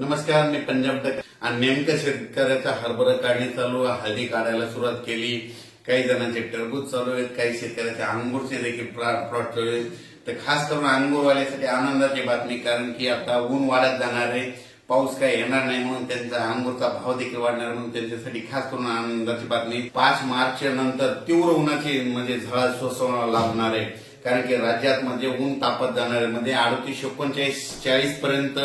नमस्कार मी पंजाब तक आणि नेमकं शेतकऱ्याचा हरभरा काढणी चालू हळदी काढायला सुरुवात केली. काही जणांचे टरबूज चालू आहेत काही शेतकऱ्याचे अंगूरचे देखील प्लॉट चालू आहेत. तर खास करून अंगूरवाल्यासाठी आनंदाची बातमी कारण की आता ऊन वाढत जाणार आहे. पाऊस काही येणार नाही म्हणून त्यांचा अंगूरचा भाव देखील वाढणार म्हणून त्यांच्यासाठी खास करून आनंदाची बातमी. पाच मार्चच्या नंतर तीव्र उन्हाची म्हणजे झळा सोसवणं लाभणार आहे. कारण की राज्यात म्हणजे ऊन तापत जाणार आहे. म्हणजे अडतीस एकोणचाळीस चाळीस पर्यंत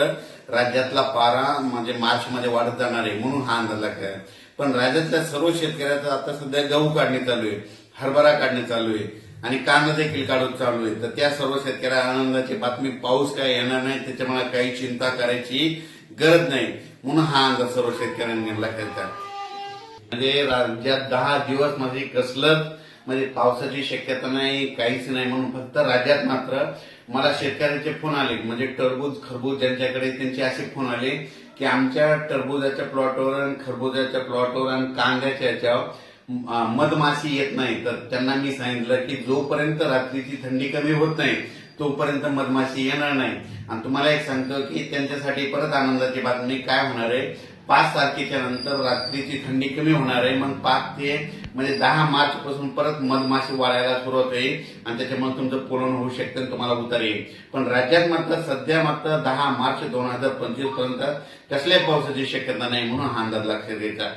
राज्यातला पारा म्हणजे मार्च मध्ये वाढत जाणार आहे म्हणून हा अंदाज लागला आहे. पण राज्यातल्या सर्व शेतकऱ्याचं आता सध्या गहू काढणी चालू आहे हरभरा काढणी चालू आहे आणि कांदा देखील काढून चालू आहे तर त्या सर्व शेतकऱ्या आनंदाची बातमी पाऊस काय येणार नाही त्याच्यामुळे काही चिंता करायची गरज नाही म्हणून हा अंदाज सर्व शेतकऱ्यांनी घेतला म्हणजे राज्यात दहा दिवस म्हणजे माझी कसलत म्हणजे पावसाची शक्यता नाही काहीच नाही म्हणून फक्त राज्यात मात्र मला शेतकऱ्यांचे फोन आले. म्हणजे टरबूज खरबूज ज्यांच्याकडे त्यांचे असे फोन आले की आमच्या टरबुजाच्या प्लॉटवर आणि खरबुजाच्या प्लॉटवर आणि कांद्याच्या याच्यावर मधमाशी येत नाही. तर त्यांना मी सांगितलं की जोपर्यंत रात्रीची थंडी कमी होत नाही तोपर्यंत मधमाशी येणार नाही. आणि तुम्हाला एक सांगतो की त्यांच्यासाठी परत आनंदाची बातमी काय होणार आहे? पाच तारखेच्या नंतर रात्रीची थंडी कमी होणार आहे. मग पाच ते म्हणजे दहा मार्च पासून परत मधमाशी वाळायला सुरुवात होईल आणि त्याच्यामुळे तुमचं पोलन होऊ शकतं आणि तुम्हाला उतार येईल. पण राज्यात मात्र सध्या मात्र दहा मार्च दोन हजार पंचवीसपर्यंत कसल्याही पावसाची शक्यता नाही म्हणून हा अंदाज लक्षात घ्यायचा.